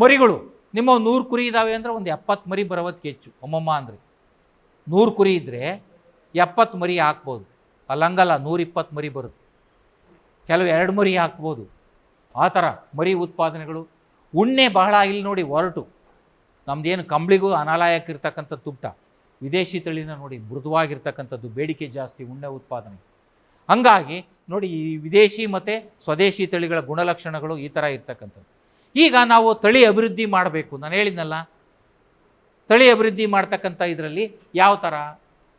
ಮರಿಗಳು. ನಿಮ್ಮ ನೂರು ಕುರಿ ಇದ್ದಾವೆ ಅಂದರೆ ಒಂದು ಎಪ್ಪತ್ತು ಮರಿ ಬರೋದಕ್ಕೆ ಹೆಚ್ಚು. ಅಮ್ಮಮ್ಮ ಅಂದರೆ. ನೂರು ಕುರಿ ಇದ್ದರೆ ಎಪ್ಪತ್ತು ಮರಿ ಹಾಕ್ಬೋದು. ಅಲ್ಲಂಗಲ್ಲ ನೂರಿಪ್ಪತ್ತು ಮರಿ ಬರುತ್ತೆ. ಕೆಲವು ಎರಡು ಮರಿ ಹಾಕ್ಬೋದು. ಆ ಥರ ಮರಿ ಉತ್ಪಾದನೆಗಳು. ಉಣ್ಣೆ ಬಹಳ ಇಲ್ಲಿ ನೋಡಿ ಹೊರಟು ನಮ್ಮದೇನು ಕಂಬಳಿಗೂ ಅನಾಲಯಕ್ಕೆ ಇರ್ತಕ್ಕಂಥ ತುಪ್ಟ ವಿದೇಶಿ ತಳಿನ ನೋಡಿ ಮೃದುವಾಗಿರ್ತಕ್ಕಂಥದ್ದು ಬೇಡಿಕೆ ಜಾಸ್ತಿ ಉಣ್ಣೆ ಉತ್ಪಾದನೆ. ಹಂಗಾಗಿ ನೋಡಿ ಈ ವಿದೇಶಿ ಮತ್ತು ಸ್ವದೇಶಿ ತಳಿಗಳ ಗುಣಲಕ್ಷಣಗಳು ಈ ಥರ ಇರ್ತಕ್ಕಂಥದ್ದು. ಈಗ ನಾವು ತಳಿ ಅಭಿವೃದ್ಧಿ ಮಾಡಬೇಕು. ನಾನು ಹೇಳಿದ್ನಲ್ಲ, ತಳಿ ಅಭಿವೃದ್ಧಿ ಮಾಡ್ತಕ್ಕಂಥ ಇದರಲ್ಲಿ ಯಾವ ಥರ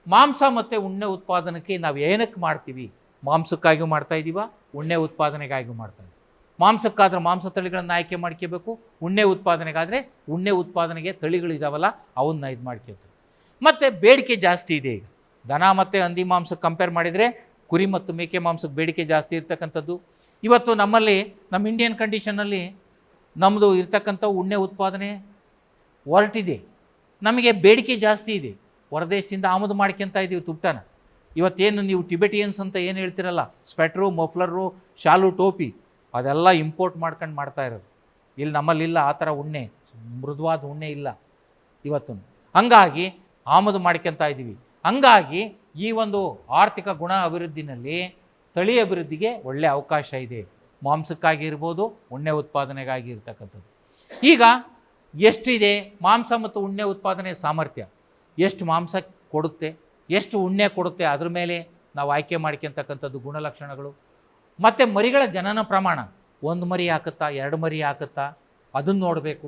ಮಾಂಸ ಮತ್ತು ಉಣ್ಣೆ ಉತ್ಪಾದನೆಗೆ ನಾವು ಏನಕ್ಕೆ ಮಾಡ್ತೀವಿ? ಮಾಂಸಕ್ಕಾಗಿಯೂ ಮಾಡ್ತಾ ಇದ್ದೀವ ಉಣ್ಣೆ ಉತ್ಪಾದನೆಗಾಗಿಯೂ ಮಾಡ್ತಾ ಇದ್ದೀವಿ ಮಾಂಸಕ್ಕಾದ್ರೆ ಮಾಂಸ ತಳಿಗಳನ್ನು ಆಯ್ಕೆ ಮಾಡ್ಕೋಬೇಕು, ಉಣ್ಣೆ ಉತ್ಪಾದನೆಗಾದರೆ ಉಣ್ಣೆ ಉತ್ಪಾದನೆಗೆ ತಳಿಗಳಿದಾವಲ್ಲ ಅವನ್ನ ಇದು ಮಾಡ್ಕೋಬೇಕು. ಮತ್ತು ಬೇಡಿಕೆ ಜಾಸ್ತಿ ಇದೆ ಈಗ. ದನ ಮತ್ತು ಹಂದಿ ಮಾಂಸಕ್ಕೆ ಕಂಪೇರ್ ಮಾಡಿದರೆ ಕುರಿ ಮತ್ತು ಮೇಕೆ ಮಾಂಸಕ್ಕೆ ಬೇಡಿಕೆ ಜಾಸ್ತಿ ಇರ್ತಕ್ಕಂಥದ್ದು. ಇವತ್ತು ನಮ್ಮಲ್ಲಿ, ನಮ್ಮ ಇಂಡಿಯನ್ ಕಂಡೀಷನಲ್ಲಿ ನಮ್ಮದು ಇರ್ತಕ್ಕಂಥ ಉಣ್ಣೆ ಉತ್ಪಾದನೆ ಹೊರಟಿದೆ ನಮಗೆ ಬೇಡಿಕೆ ಜಾಸ್ತಿ ಇದೆ. ಹೊರದೇಶದಿಂದ ಆಮದು ಮಾಡ್ಕೊಂತ ಇದ್ದೀವಿ ತುಪ್ಪನ ಇವತ್ತೇನು ನೀವು ಟಿಬೆಟಿಯನ್ಸ್ ಅಂತ ಏನು ಹೇಳ್ತಿರಲ್ಲ? ಸ್ವೆಟ್ರು, ಮಫ್ಲರು, ಶಾಲು, ಟೋಪಿ, ಅದೆಲ್ಲ ಇಂಪೋರ್ಟ್ ಮಾಡ್ಕೊಂಡು ಮಾಡ್ತಾ ಇರೋದು. ಇಲ್ಲಿ ನಮ್ಮಲ್ಲಿಲ್ಲ ಆ ಥರ ಉಣ್ಣೆ, ಮೃದುವಾದ ಉಣ್ಣೆ ಇಲ್ಲ ಇವತ್ತು. ಹಂಗಾಗಿ ಆಮದು ಮಾಡ್ಕೊಂತ ಇದ್ದೀವಿ ಹಂಗಾಗಿ ಈ ಒಂದು ಆರ್ಥಿಕ ಗುಣ ಅಭಿವೃದ್ಧಿನಲ್ಲಿ ತಳಿ ಅಭಿವೃದ್ಧಿಗೆ ಒಳ್ಳೆಯ ಅವಕಾಶ ಇದೆ. ಮಾಂಸಕ್ಕಾಗಿ ಇರ್ಬೋದು ಉಣ್ಣೆ ಉತ್ಪಾದನೆಗಾಗಿ ಇರ್ತಕ್ಕಂಥದ್ದು ಈಗ ಎಷ್ಟಿದೆ ಮಾಂಸ ಮತ್ತು ಉಣ್ಣೆ ಉತ್ಪಾದನೆ ಸಾಮರ್ಥ್ಯ? ಎಷ್ಟು ಮಾಂಸ ಕೊಡುತ್ತೆ? ಎಷ್ಟು ಉಣ್ಣೆ ಕೊಡುತ್ತೆ? ಅದ್ರ ಮೇಲೆ ನಾವು ಆಯ್ಕೆ ಮಾಡ್ಕೊತಕ್ಕಂಥದ್ದು ಗುಣಲಕ್ಷಣಗಳು. ಮತ್ತು ಮರಿಗಳ ಜನನ ಪ್ರಮಾಣ, ಒಂದು ಮರಿ ಹಾಕುತ್ತಾ, ಎರಡು ಮರಿ ಹಾಕುತ್ತಾ, ಅದನ್ನು ನೋಡಬೇಕು.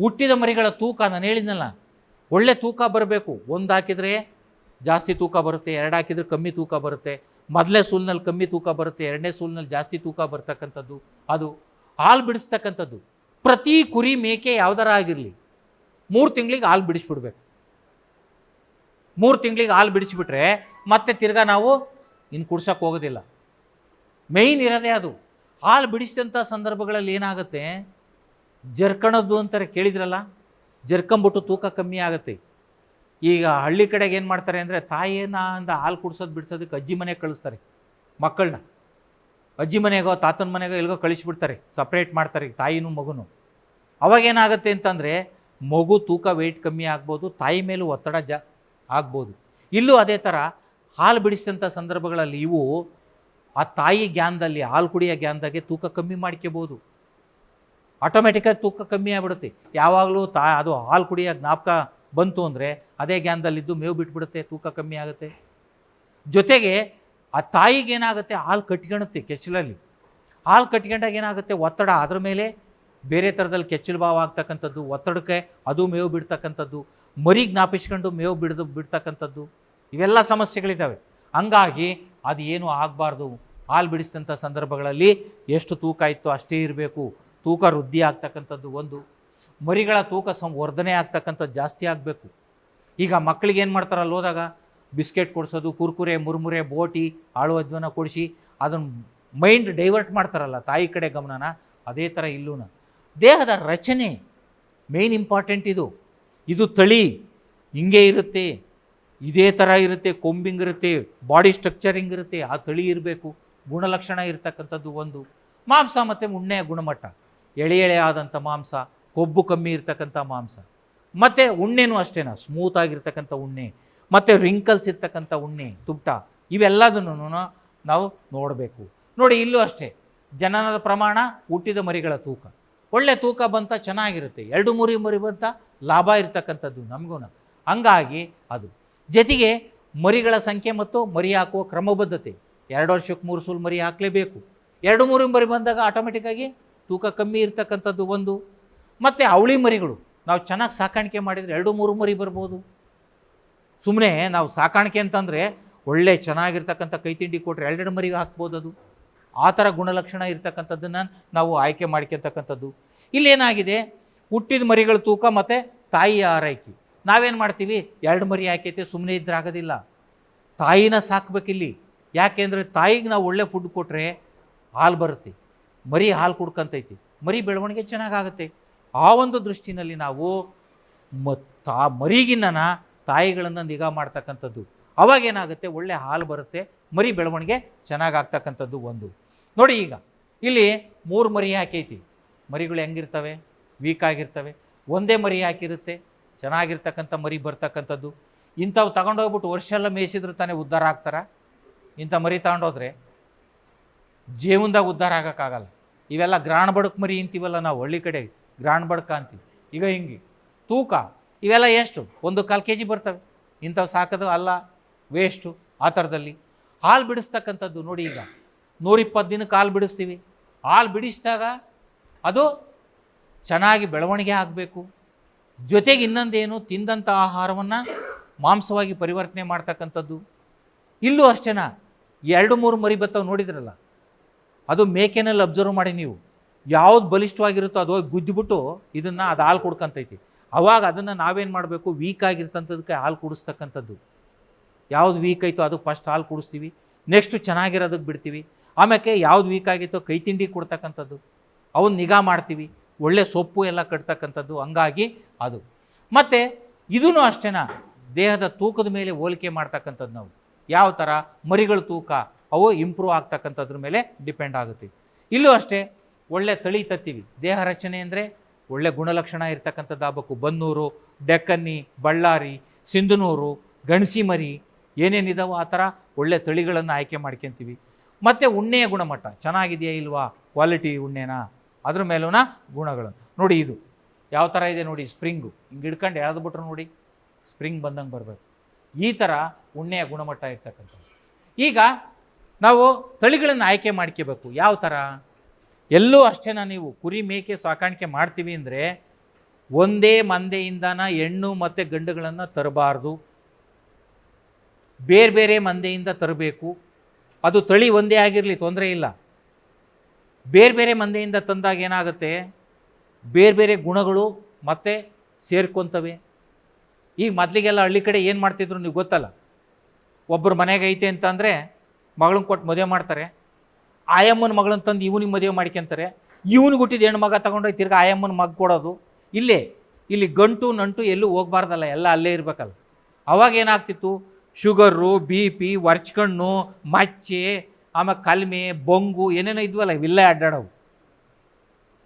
ಹುಟ್ಟಿದ ಮರಿಗಳ ತೂಕ, ನಾನು ಹೇಳಿದ್ನಲ್ಲ, ಒಳ್ಳೆ ತೂಕ ಬರಬೇಕು. ಒಂದು ಹಾಕಿದರೆ ಜಾಸ್ತಿ ತೂಕ ಬರುತ್ತೆ, ಎರಡು ಹಾಕಿದರೆ ಕಮ್ಮಿ ತೂಕ ಬರುತ್ತೆ. ಮೊದಲೇ ಸೂಲ್ನಲ್ಲಿ ಕಮ್ಮಿ ತೂಕ ಬರುತ್ತೆ, ಎರಡನೇ ಸೂಲ್ನಲ್ಲಿ ಜಾಸ್ತಿ ತೂಕ ಬರ್ತಕ್ಕಂಥದ್ದು. ಅದು ಹಾಲು ಬಿಡಿಸ್ತಕ್ಕಂಥದ್ದು. ಪ್ರತಿ ಕುರಿ ಮೇಕೆ ಯಾವ್ದಾರ ಆಗಿರಲಿ, ಮೂರು ತಿಂಗಳಿಗೆ ಹಾಲು ಬಿಡಿಸ್ಬಿಡ್ಬೇಕು. ಮೂರು ತಿಂಗಳಿಗೆ ಹಾಲು ಬಿಡಿಸಿಬಿಟ್ರೆ ಮತ್ತೆ ತಿರ್ಗಾ ನಾವು ಇನ್ನು ಕುಡ್ಸಕ್ಕೆ ಹೋಗೋದಿಲ್ಲ. ಮೇಯ್ನ್ ಇರೋದೇ ಅದು. ಹಾಲು ಬಿಡಿಸಿದಂಥ ಸಂದರ್ಭಗಳಲ್ಲಿ ಏನಾಗುತ್ತೆ? ಜರ್ಕಣದ್ದು ಅಂತಾರೆ, ಕೇಳಿದ್ರಲ್ಲ? ಜರ್ಕಂಬಿಟ್ಟು ತೂಕ ಕಮ್ಮಿ ಆಗುತ್ತೆ. ಈಗ ಹಳ್ಳಿ ಕಡೆಗೆ ಏನು ಮಾಡ್ತಾರೆ ಅಂದರೆ ತಾಯಿನ ಅಂದ ಹಾಲು ಕುಡ್ಸೋದು ಬಿಡ್ಸೋದಕ್ಕೆ ಅಜ್ಜಿ ಮನೆಗೆ ಕಳಿಸ್ತಾರೆ. ಮಕ್ಕಳನ್ನ ಅಜ್ಜಿ ಮನೆಗೋ, ತಾತನ ಮನೆಗೋ ಎಲ್ಲಿಗೋ ಕಳಿಸ್ಬಿಡ್ತಾರೆ. ಸಪ್ರೇಟ್ ಮಾಡ್ತಾರೆ ತಾಯಿನೂ ಮಗುನು. ಅವಾಗೇನಾಗುತ್ತೆ ಅಂತಂದರೆ ಮಗು ತೂಕ ವೆಯ್ಟ್ ಕಮ್ಮಿ ಆಗ್ಬೋದು, ತಾಯಿ ಮೇಲೂ ಒತ್ತಡ ಜಾ, ಆಗ್ಬೋದು. ಇಲ್ಲೂ ಅದೇ ಥರ ಹಾಲು ಬಿಡಿಸಿದಂಥ ಸಂದರ್ಭಗಳಲ್ಲಿ ಇವು ಆ ತಾಯಿ ಜ್ಞಾನದಲ್ಲಿ, ಹಾಲು ಕುಡಿಯೋ ಜ್ಞಾನದಾಗೆ ತೂಕ ಕಮ್ಮಿ ಮಾಡ್ಕೋಬೋದು ಆಟೋಮೆಟಿಕಾಗಿ ತೂಕ ಕಮ್ಮಿ ಆಗ್ಬಿಡುತ್ತೆ. ಯಾವಾಗಲೂ ತಾ, ಅದು ಹಾಲು ಕುಡಿಯೋ ಜ್ಞಾಪಕ ಬಂತು ಅಂದರೆ ಅದೇ ಜ್ಞಾನದಲ್ಲಿದ್ದು ಮೇವು ಬಿಟ್ಬಿಡುತ್ತೆ, ತೂಕ ಕಮ್ಮಿ ಆಗುತ್ತೆ. ಜೊತೆಗೆ ಆ ತಾಯಿಗೆ ಏನಾಗುತ್ತೆ? ಹಾಲು ಕಟ್ಕೊಳುತ್ತೆ ಕೆಚ್ಚಲಲ್ಲಿ. ಹಾಲು ಕಟ್ಕೊಂಡಾಗ ಏನಾಗುತ್ತೆ? ಒತ್ತಡ ಅದ್ರ ಮೇಲೆ ಬೇರೆ ಥರದಲ್ಲಿ ಕೆಚ್ಚಲು ಭಾವ ಆಗ್ತಕ್ಕಂಥದ್ದು, ಒತ್ತಡಕ್ಕೆ ಅದು ಮೇವು ಬಿಡ್ತಕ್ಕಂಥದ್ದು, ಮರಿ ಜ್ಞಾಪಿಸ್ಕೊಂಡು ಮೇವು ಬಿಡ್ದು ಬಿಡ್ತಕ್ಕಂಥದ್ದು, ಇವೆಲ್ಲ ಸಮಸ್ಯೆಗಳಿದ್ದಾವೆ. ಹಂಗಾಗಿ ಅದು ಏನು ಆಗಬಾರ್ದು? ಹಾಲು ಬಿಡಿಸಿದಂಥ ಸಂದರ್ಭಗಳಲ್ಲಿ ಎಷ್ಟು ತೂಕ ಇತ್ತು ಅಷ್ಟೇ ಇರಬೇಕು. ತೂಕ ವೃದ್ಧಿ ಆಗ್ತಕ್ಕಂಥದ್ದು ಒಂದು. ಮರಿಗಳ ತೂಕ ಸಂ, ವರ್ಧನೆ ಆಗ್ತಕ್ಕಂಥದ್ದು ಜಾಸ್ತಿ ಆಗಬೇಕು. ಈಗ ಮಕ್ಕಳಿಗೆ ಏನು ಮಾಡ್ತಾರೆ ಅಲ್ಲಿ ಹೋದಾಗ? ಬಿಸ್ಕೆಟ್ ಕೊಡಿಸೋದು, ಕುರ್ಕುರೆ, ಮುರ್ಮುರೆ, ಬೋಟಿ ಆಳುವದ್ವನ ಕೊಡಿಸಿ ಅದನ್ನು ಮೈಂಡ್ ಡೈವರ್ಟ್ ಮಾಡ್ತಾರಲ್ಲ ತಾಯಿ ಕಡೆ ಗಮನನ, ಅದೇ ಥರ ಇಲ್ಲೂನ. ದೇಹದ ರಚನೆ ಮೇನ್ ಇಂಪಾರ್ಟೆಂಟ್ ಇದು. ಇದು ತಳಿ, ಹಿಂಗೆ ಇರುತ್ತೆ, ಇದೇ ಥರ ಇರುತ್ತೆ ಕೊಂಬಿಂಗ್ ಇರುತ್ತೆ ಬಾಡಿ ಸ್ಟ್ರಕ್ಚರಿಂಗ್ ಇರುತ್ತೆ ಆ ತಳಿ ಇರಬೇಕು. ಗುಣಲಕ್ಷಣ ಇರತಕ್ಕಂಥದ್ದು ಒಂದು. ಮಾಂಸ ಮತ್ತು ಉಣ್ಣೆಯ ಗುಣಮಟ್ಟ. ಎಳೆ ಎಳೆ ಆದಂಥ ಮಾಂಸ ಕೊಬ್ಬು ಕಮ್ಮಿ ಇರ್ತಕ್ಕಂಥ ಮಾಂಸ. ಮತ್ತು ಉಣ್ಣೆನೂ ಅಷ್ಟೇನ? ಸ್ಮೂತ್ ಆಗಿರ್ತಕ್ಕಂಥ ಉಣ್ಣೆ, ಮತ್ತು ರಿಂಕಲ್ಸ್ ಇರ್ತಕ್ಕಂಥ ಉಣ್ಣೆ ತುಪ್ಪ ಇವೆಲ್ಲದನ್ನು ನಾವು ನೋಡಬೇಕು. ನೋಡಿ, ಇಲ್ಲೂ ಅಷ್ಟೇ, ಜನನದ ಪ್ರಮಾಣ, ಹುಟ್ಟಿದ ಮರಿಗಳ ತೂಕ. ಒಳ್ಳೆ ತೂಕ ಬಂತ, ಚೆನ್ನಾಗಿರುತ್ತೆ. ಎರಡು ಮುರಿ ಮರಿ ಬಂತ, ಲಾಭ ಇರ್ತಕ್ಕಂಥದ್ದು ನಮಗೂ ಹಂಗಾಗಿ ಅದು. ಜೊತೆಗೆ ಮರಿಗಳ ಸಂಖ್ಯೆ ಮತ್ತು ಮರಿ ಹಾಕುವ ಕ್ರಮಬದ್ಧತೆ. ಎರಡು ವರ್ಷಕ್ಕೆ ಮೂರು ಸೂಲ್ ಮರಿ ಹಾಕಲೇಬೇಕು. ಎರಡು ಮೂರು ಮರಿ ಬಂದಾಗ ಆಟೋಮೆಟಿಕ್ಕಾಗಿ ತೂಕ ಕಮ್ಮಿ ಇರ್ತಕ್ಕಂಥದ್ದು ಒಂದು. ಮತ್ತು ಅವಳಿ ಮರಿಗಳು. ನಾವು ಚೆನ್ನಾಗಿ ಸಾಕಾಣಿಕೆ ಮಾಡಿದರೆ ಎರಡು ಮೂರು ಮರಿ ಬರ್ಬೋದು. ಸುಮ್ಮನೆ ನಾವು ಸಾಕಾಣಿಕೆ ಅಂತಂದರೆ ಒಳ್ಳೆ ಚೆನ್ನಾಗಿರ್ತಕ್ಕಂಥ ಕೈತಿಂಡಿ ಕೊಟ್ಟರೆ ಎರಡೆರಡು ಮರಿಗೆ ಹಾಕ್ಬೋದು ಅದು. ಆ ಥರ ಗುಣಲಕ್ಷಣ ಇರ್ತಕ್ಕಂಥದ್ದನ್ನು ನಾವು ಆಯ್ಕೆ ಮಾಡ್ಕೊತಕ್ಕಂಥದ್ದು. ಇಲ್ಲೇನಾಗಿದೆ? ಹುಟ್ಟಿದ ಮರಿಗಳ ತೂಕ ಮತ್ತು ತಾಯಿಯ ಆರೈಕೆ. ನಾವೇನು ಮಾಡ್ತೀವಿ? ಎರಡು ಮರಿ ಆಯ್ಕೈತೆ ಸುಮ್ಮನೆ ಇದ್ರೆ ಆಗೋದಿಲ್ಲ. ತಾಯಿನ ಸಾಕ್ಬೇಕಿಲ್ಲಿ. ಯಾಕೆಂದರೆ ತಾಯಿಗೆ ನಾವು ಒಳ್ಳೆ ಫುಡ್ ಕೊಟ್ಟರೆ ಹಾಲು ಬರುತ್ತೆ. ಮರಿ ಹಾಲು ಕುಡ್ಕಂತೈತಿ. ಮರಿ ಬೆಳವಣಿಗೆ ಚೆನ್ನಾಗಾಗುತ್ತೆ. ಆ ಒಂದು ದೃಷ್ಟಿನಲ್ಲಿ ನಾವು ಮ ತಾ ಮರಿಗಿನ್ನ ತಾಯಿಗಳನ್ನು ನಿಗಾ ಮಾಡ್ತಕ್ಕಂಥದ್ದು. ಅವಾಗೇನಾಗುತ್ತೆ ಒಳ್ಳೆ ಹಾಲು ಬರುತ್ತೆ. ಮರಿ ಬೆಳವಣಿಗೆ ಚೆನ್ನಾಗಾಗ್ತಕ್ಕಂಥದ್ದು ಒಂದು. ನೋಡಿ ಈಗ, ಇಲ್ಲಿ ಮೂರು ಮರಿ ಹಾಕೈತಿ. ಮರಿಗಳು ಹೆಂಗಿರ್ತವೆ? ವೀಕ್ ಆಗಿರ್ತವೆ. ಒಂದೇ ಮರಿ ಹಾಕಿರುತ್ತೆ. ಚೆನ್ನಾಗಿರ್ತಕ್ಕಂಥ ಮರಿ ಬರ್ತಕ್ಕಂಥದ್ದು. ಇಂಥವು ತಗೊಂಡೋಗ್ಬಿಟ್ಟು ವರ್ಷ ಎಲ್ಲ ಮೇಯಿಸಿದ್ರೆ ತಾನೇ ಉದ್ಧಾರ ಆಗ್ತಾರ? ಇಂಥ ಮರಿ ತಗೊಂಡೋದ್ರೆ ಜೀವನದಾಗ ಉದ್ಧಾರ ಆಗೋಕ್ಕಾಗಲ್ಲ. ಇವೆಲ್ಲ ಗ್ರಾಣ ಬಡಕ್ ಮರಿ ಇಂತೀವಲ್ಲ ನಾವು ಹಳ್ಳಿ ಕಡೆ. ಗ್ರಾಣ ಬಡ್ಕ ಅಂತೀವಿ. ಈಗ ಹಿಂಗೆ, ತೂಕ ಇವೆಲ್ಲ ಎಷ್ಟು? ಒಂದು ಕಾಲು ಕೆ ಜಿ ಬರ್ತವೆ. ಇಂಥವು ಸಾಕೋದು ಅಲ್ಲ ವೇಸ್ಟು ಆ ಥರದಲ್ಲಿ. ಹಾಲು ಬಿಡಿಸ್ತಕ್ಕಂಥದ್ದು ನೋಡಿ ಈಗ. ನೂರಿಪ್ಪತ್ತು ದಿನಕ್ಕೆ ಹಾಲು ಬಿಡಿಸ್ತೀವಿ. ಹಾಲು ಬಿಡಿಸಿದಾಗ ಅದು ಚೆನ್ನಾಗಿ ಬೆಳವಣಿಗೆ ಆಗಬೇಕು. ಜೊತೆಗೆ ಇನ್ನೊಂದೇನು, ತಿಂದಂಥ ಆಹಾರವನ್ನು ಮಾಂಸವಾಗಿ ಪರಿವರ್ತನೆ ಮಾಡ್ತಕ್ಕಂಥದ್ದು. ಇಲ್ಲೂ ಅಷ್ಟೇನಾ? ಎರಡು, ಮೂರು ಮರಿ ಬತ್ತವು ನೋಡಿದ್ರಲ್ಲ. ಅದು ಮೇಕೆನಲ್ಲಿ ಅಬ್ಸರ್ವ್ ಮಾಡಿ ನೀವು. ಯಾವ್ದು ಬಲಿಷ್ಠವಾಗಿರುತ್ತೋ ಅದು ಹೋಗಿ ಗುದ್ದಿಬಿಟ್ಟು ಇದನ್ನು ಅದು ಹಾಲು ಕುಡ್ಕೊಂತೈತಿ. ಅವಾಗ ಅದನ್ನು ನಾವೇನು ಮಾಡಬೇಕು? ವೀಕ್ ಆಗಿರ್ತಂಥದಕ್ಕೆ ಹಾಲು ಕುಡಿಸ್ತಕ್ಕಂಥದ್ದು. ಯಾವ್ದು ವೀಕ್ ಆಯಿತೋ ಅದು ಫಸ್ಟ್ ಹಾಲು ಕುಡಿಸ್ತೀವಿ. ನೆಕ್ಸ್ಟು ಚೆನ್ನಾಗಿರೋದಕ್ಕೆ ಬಿಡ್ತೀವಿ. ಆಮೇಲೆ ಯಾವ್ದು ವೀಕ್ ಆಗಿತ್ತೋ ಕೈ ತಿಂಡಿ ಕೊಡ್ತಕ್ಕಂಥದ್ದು. ಅವನ್ನ ನಿಗಾ ಮಾಡ್ತೀವಿ. ಒಳ್ಳೆ ಸೊಪ್ಪು ಎಲ್ಲ ಕಟ್ತಕ್ಕಂಥದ್ದು. ಹಂಗಾಗಿ ಅದು. ಮತ್ತು ಇದೂ ಅಷ್ಟೇನಾ? ದೇಹದ ತೂಕದ ಮೇಲೆ ಹೋಲಿಕೆ ಮಾಡ್ತಕ್ಕಂಥದ್ದು ನಾವು. ಯಾವ ಥರ ಮರಿಗಳ ತೂಕ. ಅವು ಇಂಪ್ರೂವ್ ಆಗ್ತಕ್ಕಂಥದ್ರ ಮೇಲೆ ಡಿಪೆಂಡ್ ಆಗುತ್ತೆ. ಇಲ್ಲೂ ಅಷ್ಟೇ ಒಳ್ಳೆ ತಳಿ ತತ್ತೀವಿ. ದೇಹ ರಚನೆ ಅಂದರೆ ಒಳ್ಳೆ ಗುಣಲಕ್ಷಣ ಇರ್ತಕ್ಕಂಥದ್ದು ಆಗ್ಬೇಕು ಬನ್ನೂರು, ಡೆಕ್ಕನ್ನಿ, ಬಳ್ಳಾರಿ, ಸಿಂಧನೂರು, ಗಣಸಿಮರಿ ಏನೇನಿದಾವೋ ಆ ಥರ ಒಳ್ಳೆ ತಳಿಗಳನ್ನು ಆಯ್ಕೆ ಮಾಡ್ಕೊತೀವಿ. ಮತ್ತು ಉಣ್ಣೆಯ ಗುಣಮಟ್ಟ ಚೆನ್ನಾಗಿದೆಯಾ ಇಲ್ವಾ? ಕ್ವಾಲಿಟಿ ಉಣ್ಣೆನಾ? ಅದ್ರ ಮೇಲೂನ ಗುಣಗಳು ನೋಡಿ ಇದು. ಯಾವ ಥರ ಇದೆ ನೋಡಿ ಸ್ಪ್ರಿಂಗು. ಹಿಂಗೆ ಹಿಡ್ಕೊಂಡು ಎಳೆದ್ಬಿಟ್ರು ನೋಡಿ. ಸ್ಪ್ರಿಂಗ್ ಬಂದಂಗೆ ಬರಬೇಕು. ಈ ಥರ ಉಣ್ಣೆಯ ಗುಣಮಟ್ಟ ಇರ್ತಕ್ಕಂಥದ್ದು. ಈಗ ನಾವು ತಳಿಗಳನ್ನು ಆಯ್ಕೆ ಮಾಡ್ಕೋಬೇಕು. ಯಾವ ಥರ? ಎಲ್ಲೂ ಅಷ್ಟೇನ ನೀವು? ಕುರಿ ಮೇಕೆ ಸಾಕಾಣಿಕೆ ಮಾಡ್ತೀವಿ ಅಂದರೆ ಒಂದೇ ಮಂದೆಯಿಂದನ ಹೆಣ್ಣು ಮತ್ತು ಗಂಡುಗಳನ್ನು ತರಬಾರ್ದು. ಬೇರೆ ಬೇರೆ ಮಂದೆಯಿಂದ ತರಬೇಕು. ಅದು ತಳಿ ಒಂದೇ ಆಗಿರಲಿ, ತೊಂದರೆ ಇಲ್ಲ. ಬೇರೆ ಬೇರೆ ಮಂದೆಯಿಂದ ತಂದಾಗ ಏನಾಗುತ್ತೆ? ಬೇರೆ ಬೇರೆ ಗುಣಗಳು ಮತ್ತೆ ಸೇರ್ಕೊತವೆ. ಈಗ ಮೊದಲಿಗೆಲ್ಲ ಹಳ್ಳಿ ಕಡೆ ಏನು ಮಾಡ್ತಿದ್ರು ನೀವು ಗೊತ್ತಲ್ಲ? ಒಬ್ಬರು ಮನೆಗೆ ಐತೆ ಅಂತಂದರೆ ಮಗಳನ್ನ ಕೊಟ್ಟು ಮದುವೆ ಮಾಡ್ತಾರೆ. ಆಯಮ್ಮನ ಮಗಳನ್ನ ತಂದು ಇವನಿಗೆ ಮದುವೆ ಮಾಡ್ಕೊಂತಾರೆ. ಇವನಿಗೆ ಹುಟ್ಟಿದ ಹೆಣ್ಣು ಮಗ ತಗೊಂಡೋಗಿ ತಿರ್ಗಿ ಆಯಮ್ಮನ ಮಗ ಕೊಡೋದು. ಇಲ್ಲೇ, ಇಲ್ಲಿ ಗಂಟು ನಂಟು ಎಲ್ಲೂ ಹೋಗ್ಬಾರ್ದಲ್ಲ, ಎಲ್ಲ ಅಲ್ಲೇ ಇರಬೇಕಲ್ಲ. ಅವಾಗ ಏನಾಗ್ತಿತ್ತು? ಶುಗರು, ಬಿ ಪಿ ವರ್ಚ್ಕಣ್ಣು ಮಚ್ಚೆ, ಆಮೇಲೆ ಕಲ್ಮೆ, ಬೊಂಗು, ಏನೇನೋ ಇದ್ವಲ್ಲ, ಇವೆಲ್ಲ ಅಡ್ಡಾಡವು.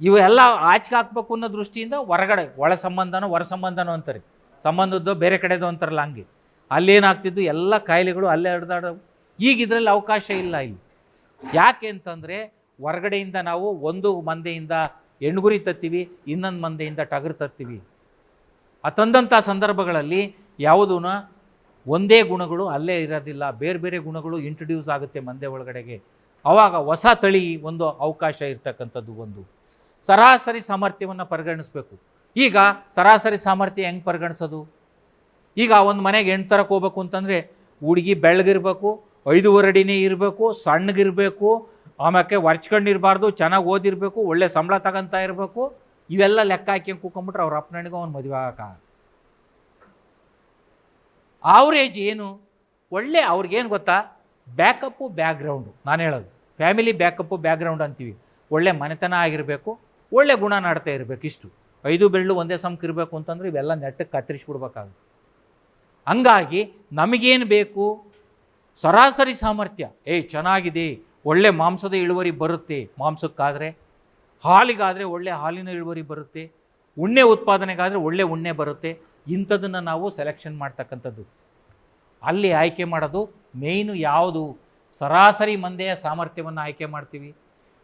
ಇವೆಲ್ಲ ಆಚೆಗೆ ಹಾಕ್ಬೇಕು ಅನ್ನೋ ದೃಷ್ಟಿಯಿಂದ ಹೊರಗಡೆ, ಒಳ ಸಂಬಂಧನೋ, ಹೊರ ಸಂಬಂಧನೋ ಅಂತಾರೆ. ಸಂಬಂಧದ್ದು ಬೇರೆ ಕಡೆದು ಅಂತಾರಲ್ಲ ಹಂಗೆ. ಅಲ್ಲೇನಾಗ್ತಿದ್ದು? ಎಲ್ಲ ಕಾಯಿಲೆಗಳು ಅಲ್ಲೇ ಹರಿದಾಡವು. ಈಗ ಇದರಲ್ಲಿ ಅವಕಾಶ ಇಲ್ಲ ಇಲ್ಲಿ. ಯಾಕೆ ಅಂತಂದರೆ ಹೊರಗಡೆಯಿಂದ ನಾವು ಒಂದು ಮಂದೆಯಿಂದ ಹೆಣ್ಗುರಿ ತತ್ತೀವಿ, ಇನ್ನೊಂದು ಮಂದೆಯಿಂದ ಟಗರು ತರ್ತೀವಿ ಆ ತಂದಂಥ ಸಂದರ್ಭಗಳಲ್ಲಿ ಯಾವುದೂ ಒಂದೇ ಗುಣಗಳು ಅಲ್ಲೇ ಇರೋದಿಲ್ಲ. ಬೇರೆ ಬೇರೆ ಗುಣಗಳು ಇಂಟ್ರಡ್ಯೂಸ್ ಆಗುತ್ತೆ ಮಂದೆ ಒಳಗಡೆಗೆ. ಆವಾಗ ಹೊಸ ತಳಿ ಒಂದು ಅವಕಾಶ ಇರ್ತಕ್ಕಂಥದ್ದು ಒಂದು. ಸರಾಸರಿ ಸಾಮರ್ಥ್ಯವನ್ನು ಪರಿಗಣಿಸ್ಬೇಕು. ಈಗ ಸರಾಸರಿ ಸಾಮರ್ಥ್ಯ ಹೆಂಗೆ ಪರಿಗಣಿಸೋದು? ಈಗ ಒಂದು ಮನೆಗೆ ಹೆಣ್ಣು ತರಕ್ಕೆ ಹೋಗ್ಬೇಕು ಅಂತಂದರೆ ಹುಡುಗಿ ಬೆಳ್ಳಗಿರ್ಬೇಕು ಐದೂವರೆ ಅಡಿನೇ ಇರಬೇಕು, ಸಣ್ಣಗಿರಬೇಕು ಆಮೇಲೆ ವರ್ಚ್ಕೊಂಡಿರಬಾರ್ದು ಚೆನ್ನಾಗಿ ಓದಿರಬೇಕು, ಒಳ್ಳೆ ಸಂಬಳ ತಗೊಂತ ಇರಬೇಕು, ಇವೆಲ್ಲ ಲೆಕ್ಕ ಹಾಕಿ ಕೂಕೊಂಬಿಟ್ರೆ ಅವ್ರ ಅಪ್ಪನಿಗೂ ಅವ್ನು ಮದುವೆ ಆಗಕ್ಕ ಆವ್ರೇಜ್ ಏನು? ಒಳ್ಳೆ ಅವ್ರಿಗೇನು ಗೊತ್ತಾ? ಬ್ಯಾಕಪ್ಪು ಬ್ಯಾಕ್ಗ್ರೌಂಡು ನಾನು ಹೇಳೋದು. ಫ್ಯಾಮಿಲಿ ಬ್ಯಾಕಪ್ಪು ಬ್ಯಾಕ್ಗ್ರೌಂಡ್ ಅಂತೀವಿ. ಒಳ್ಳೆ ಮನೆತನ ಆಗಿರಬೇಕು, ಒಳ್ಳೆ ಗುಣ ನಾಡ್ತಾ ಇರಬೇಕು ಇಷ್ಟು. ಐದು ಬೆಳ್ಳು ಒಂದೇ ಸಮಕ್ಕೆ ಇರಬೇಕು ಅಂತಂದ್ರೆ ಇವೆಲ್ಲ ನೆಟ್ಟಕ್ಕೆ ಕತ್ತರಿಸ್ಬಿಡ್ಬೇಕಾಗುತ್ತೆ. ಹಂಗಾಗಿ ನಮಗೇನು ಬೇಕು? ಸರಾಸರಿ ಸಾಮರ್ಥ್ಯ. ಏಯ್ ಚೆನ್ನಾಗಿದೆ. ಒಳ್ಳೆ ಮಾಂಸದ ಇಳುವರಿ ಬರುತ್ತೆ ಮಾಂಸಕ್ಕಾದರೆ. ಹಾಲಿಗಾದರೆ ಒಳ್ಳೆ ಹಾಲಿನ ಇಳುವರಿ ಬರುತ್ತೆ. ಉಣ್ಣೆ ಉತ್ಪಾದನೆಗಾದರೆ ಒಳ್ಳೆ ಉಣ್ಣೆ ಬರುತ್ತೆ. ಇಂಥದನ್ನು ನಾವು ಸೆಲೆಕ್ಷನ್ ಮಾಡ್ತಕ್ಕಂಥದ್ದು. ಅಲ್ಲಿ ಆಯ್ಕೆ ಮಾಡೋದು ಮೇಯ್ನು ಯಾವುದು? ಸರಾಸರಿ ಮಂದೆಯ ಸಾಮರ್ಥ್ಯವನ್ನು ಆಯ್ಕೆ ಮಾಡ್ತೀವಿ.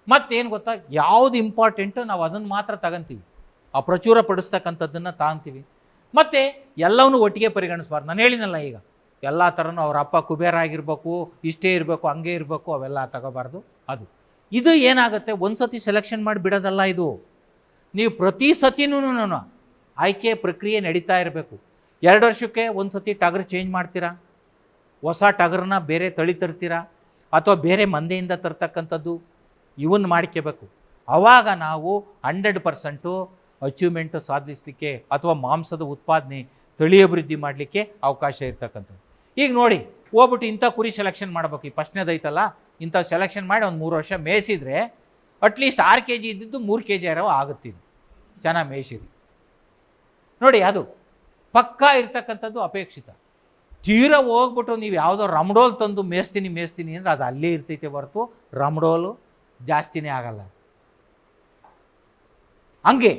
ಮತ್ತೇನು ಗೊತ್ತಾ? ಯಾವುದು ಇಂಪಾರ್ಟೆಂಟು ನಾವು ಅದನ್ನು ಮಾತ್ರ ತಗೊಂತೀವಿ. ಆ ಪ್ರಚುರ ಪಡಿಸ್ತಕ್ಕಂಥದ್ದನ್ನು ತಗೊಂತೀವಿ ಮತ್ತು ಎಲ್ಲವನ್ನೂ ಒಟ್ಟಿಗೆ ಪರಿಗಣಿಸ್ಬಾರ್ದು. ನಾನು ಹೇಳಿನಲ್ಲ ಈಗ. ಎಲ್ಲ ಥರನೂ ಅವ್ರ ಅಪ್ಪ ಕುಬೇರ ಆಗಿರಬೇಕು, ಇಷ್ಟೇ ಇರಬೇಕು, ಹಂಗೆ ಇರಬೇಕು, ಅವೆಲ್ಲ ತಗೋಬಾರ್ದು. ಅದು. ಇದು ಏನಾಗುತ್ತೆ? ಒಂದು ಸತಿ ಸೆಲೆಕ್ಷನ್ ಮಾಡಿ ಬಿಡೋದಲ್ಲ ಇದು. ನೀವು ಪ್ರತಿ ಸತಿನೂ ಆಯ್ಕೆ ಪ್ರಕ್ರಿಯೆ ನಡೀತಾ ಇರಬೇಕು. ಎರಡು ವರ್ಷಕ್ಕೆ ಒಂದು ಸತಿ ಟಗರ್ ಚೇಂಜ್ ಮಾಡ್ತೀರಾ? ಹೊಸ ಟಗರನ್ನ ಬೇರೆ ತಳಿ ತರ್ತೀರಾ? ಅಥವಾ ಬೇರೆ ಮಂದೆಯಿಂದ ತರ್ತಕ್ಕಂಥದ್ದು? ಇವನ್ನ ಮಾಡ್ಕೋಬೇಕು ಆವಾಗ ನಾವು ಹಂಡ್ರೆಡ್ ಪರ್ಸೆಂಟು ಅಚೀವ್ಮೆಂಟು ಸಾಧಿಸಲಿಕ್ಕೆ ಅಥವಾ ಮಾಂಸದ ಉತ್ಪಾದನೆ, ತಳಿ ಅಭಿವೃದ್ಧಿ ಮಾಡಲಿಕ್ಕೆ ಅವಕಾಶ ಇರ್ತಕ್ಕಂಥದ್ದು. ಈಗ ನೋಡಿ, ಹೋಗ್ಬಿಟ್ಟು ಇಂಥ ಕುರಿ ಸೆಲೆಕ್ಷನ್ ಮಾಡ್ಬೇಕು. ಈ ಫಸ್ಟ್ನೇದೈತಲ್ಲ ಇಂಥ ಸೆಲೆಕ್ಷನ್ ಮಾಡಿ ಒಂದು ಮೂರು ವರ್ಷ ಮೇಯಿಸಿದ್ರೆ ಅಟ್ಲೀಸ್ಟ್ ಆರು ಕೆ ಜಿ ಇದ್ದಿದ್ದು ಮೂರು ಕೆ ಜಿ ಇರೋ ಆಗುತ್ತಿದ್ದು ಚೆನ್ನಾಗಿ ಮೇಯಿಸಿರಿ. ನೋಡಿ, ಅದು ಪಕ್ಕಾ ಇರ್ತಕ್ಕಂಥದ್ದು ಅಪೇಕ್ಷಿತ. ತೀರ ಹೋಗ್ಬಿಟ್ಟು ನೀವು ಯಾವುದೋ ರಮಡೋಲ್ ತಂದು ಮೇಯಿಸ್ತೀನಿ ಮೇಯಿಸ್ತೀನಿ ಅಂದ್ರೆ ಅದು ಅಲ್ಲೇ ಇರ್ತೈತೆ ಹೊರತು, ರಮಡೋಲು ಜಾಸ್ತಿನೇ ಆಗಲ್ಲ. ಹಂಗೆ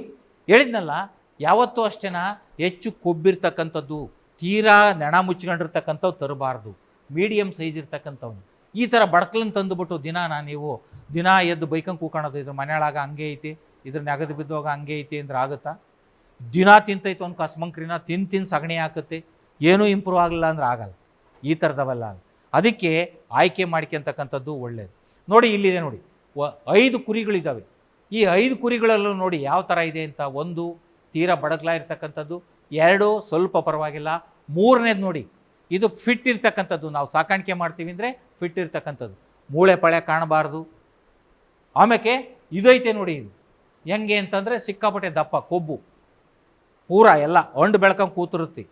ಹೇಳಿದ್ನಲ್ಲ, ಯಾವತ್ತೂ ಅಷ್ಟೇನ, ಹೆಚ್ಚು ಕೊಬ್ಬಿರ್ತಕ್ಕಂಥದ್ದು. ತೀರಾ ನೆಣ ಮುಚ್ಕೊಂಡಿರ್ತಕ್ಕಂಥವು ತರಬಾರ್ದು. ಮೀಡಿಯಮ್ ಸೈಜ್ ಇರ್ತಕ್ಕಂಥವ್ನು. ಈ ಥರ ಬಡ್ಕಲನ್ನು ತಂದುಬಿಟ್ಟು ದಿನ ನಾನು ನೀವು ದಿನ ಎದ್ದು ಬೈಕಂಗೆ ಕೂಕೊಳೋದು ಇದ್ರ ಮನೆಯೊಳಗೆ ಹಂಗೆ ಐತಿ ಇದ್ರ ನೆಗದು ಬಿದ್ದೋಗ ಹಂಗೆ ಐತಿ ಅಂದ್ರೆ ಆಗುತ್ತಾ? ದಿನ ತಿಂತೈತೆ ಒಂದು ಕಸ್ಮಂಕ್ರಿನ ತಿನ್ ತಿನ್ ಸಗಣಿ ಹಾಕುತ್ತೆ ಏನೂ ಇಂಪ್ರೂವ್ ಆಗಲಿಲ್ಲ ಅಂದ್ರೆ ಆಗಲ್ಲ. ಈ ಥರದವಲ್ಲ ಅದಕ್ಕೆ ಆಯ್ಕೆ ಮಾಡ್ಕೊಂತಕ್ಕಂಥದ್ದು ಒಳ್ಳೆಯದು ನೋಡಿ ಇಲ್ಲಿದೆ ನೋಡಿ. ವ, ಐದು ಕುರಿಗಳಿದ್ದಾವೆ ಈ ಐದು ಕುರಿಗಳಲ್ಲೂ ನೋಡಿ ಯಾವ ಥರ ಇದೆ ಅಂತ ಒಂದು ತೀರಾ ಬಡಗ್ಲ ಇರ್ತಕ್ಕಂಥದ್ದು ಎರಡು ಸ್ವಲ್ಪ ಪರವಾಗಿಲ್ಲ, ಮೂರನೇದು ನೋಡಿ, ಇದು ಫಿಟ್ ಇರ್ತಕ್ಕಂಥದ್ದು ನಾವು ಸಾಕಾಣಿಕೆ ಮಾಡ್ತೀವಿ ಅಂದರೆ ಫಿಟ್ ಇರ್ತಕ್ಕಂಥದ್ದು. ಮೂಳೆ ಪಳೆ ಕಾಣಬಾರ್ದು. ಆಮೇಲೆ ಇದೈತೆ ನೋಡಿ ಇದು. ಹೆಂಗೆ ಅಂತಂದರೆ ಸಿಕ್ಕಾಪಟ್ಟೆ ದಪ್ಪ, ಕೊಬ್ಬು, ಪೂರ ಎಲ್ಲ, ಹೊಂಡು ಬೆಳ್ಕೊಂಡು ಕೂತಿರುತ್ತೆ.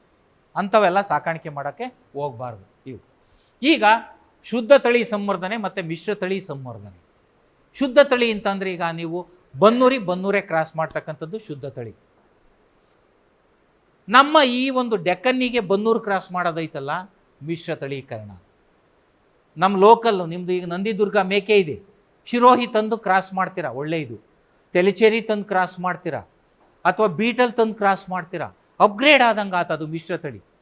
ಅಂಥವೆಲ್ಲ ಸಾಕಾಣಿಕೆ ಮಾಡೋಕ್ಕೆ ಹೋಗಬಾರ್ದು ಇವು. ಈಗ ಶುದ್ಧ ತಳಿ ಸಂವರ್ಧನೆ ಮತ್ತು ಮಿಶ್ರ ತಳಿ ಸಂವರ್ಧನೆ. ಶುದ್ಧ ತಳಿ ಅಂತಂದರೆ ಈಗ ನೀವು ಬನ್ನೂರಿಗೆ ಬನ್ನೂರೇ ಕ್ರಾಸ್ ಮಾಡ್ತಕ್ಕಂಥದ್ದು ಶುದ್ಧ ತಳಿ. ನಮ್ಮ ಈ ಒಂದು ಡೆಕ್ಕನ್ನಿಗೆ ಬನ್ನೂರು ಕ್ರಾಸ್ ಮಾಡೋದೈತಲ್ಲ, ಮಿಶ್ರ ತಳೀಕರಣ. ನಮ್ಮ ಲೋಕಲ್ ನಿಮ್ಮದು ಈಗ ನಂದಿದುರ್ಗ ಮೇಕೆ ಇದೆ. ಶಿರೋಹಿ ತಂದು ಕ್ರಾಸ್ ಮಾಡ್ತೀರಾ? ಒಳ್ಳೆ ಇದು. ತೆಲಿಚೇರಿ ತಂದು ಕ್ರಾಸ್ ಮಾಡ್ತೀರಾ? ಅಥವಾ ಬೀಟಲ್ ತಂದು ಕ್ರಾಸ್ ಮಾಡ್ತೀರಾ? ಅಪ್ಗ್ರೇಡ್ ಆದಂಗೆ ಆತದು ಮಿಶ್ರ ತಳಿ.